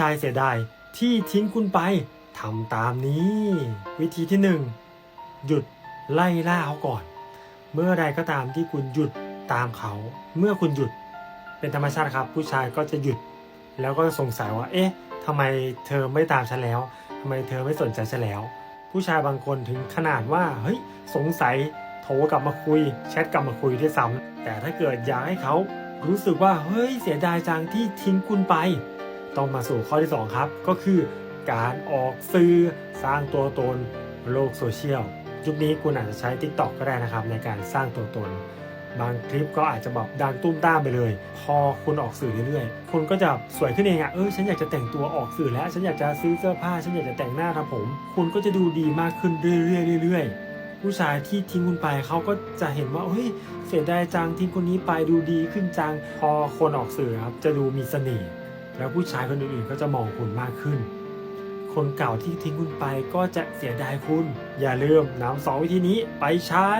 ชายเสียดายที่ทิ้งคุณไปทำตามนี้ วิธีที่หนึ่งหยุดไล่ล่าเขาก่อน เมื่อใดก็ตามที่คุณหยุดตามเขา เมื่อคุณหยุดเป็นธรรมชาติครับ ผู้ชายก็จะหยุด แล้วก็สงสัยว่า เอ๊ะทำไมเธอไม่ตามฉันแล้วทำไมเธอไม่สนใจฉันแล้ว ผู้ชายบางคนถึงขนาดว่าเฮ้ยสงสัยโทรกลับมาคุยแชทกลับมาคุยด้วยซ้ำแต่ถ้าเกิดอยากให้เขารู้สึกว่าเฮ้ยเสียดายจังที่ทิ้งคุณไป ต้องมาสู่ข้อที่ 2 ครับ ก็คือการออกสื่อสร้างตัวตนโลกโซเชียลยุคนี้คุณอาจจะใช้ Tik t o อกก็ได้นะครับ ในการสร้างตัวตน บางคลิปก็อาจจะแบบดังตุ้มต้ามไปเลย พอคุณออกสื่อเรื่อยๆคุณก็จะสวยขึ้นเองอะ่ะเออฉันอยากจะแต่งตัวออกสื่อแล้ว ฉันอยากจะซื้อเสื้อผ้า ฉันอยากจะแต่งหน้าทำผม คุณก็จะดูดีมากขึ้นเรื่อยๆเรื่อยๆผู้ชายที่ทิ้งคุณไปเขาก็จะเห็นว่าเฮ้ยเสียดายจังทิ้งคนนี้ไปดูดีขึ้นจัง พอคนออกสื่อครับจะดูมีเสน่ห์ แล้วผู้ชายคนอื่นๆก็จะมองคุณมากขึ้น คนเก่าที่ทิ้งคุณไปก็จะเสียดายคุณ อย่าลืมนำสองวิธีนี้ไปใช้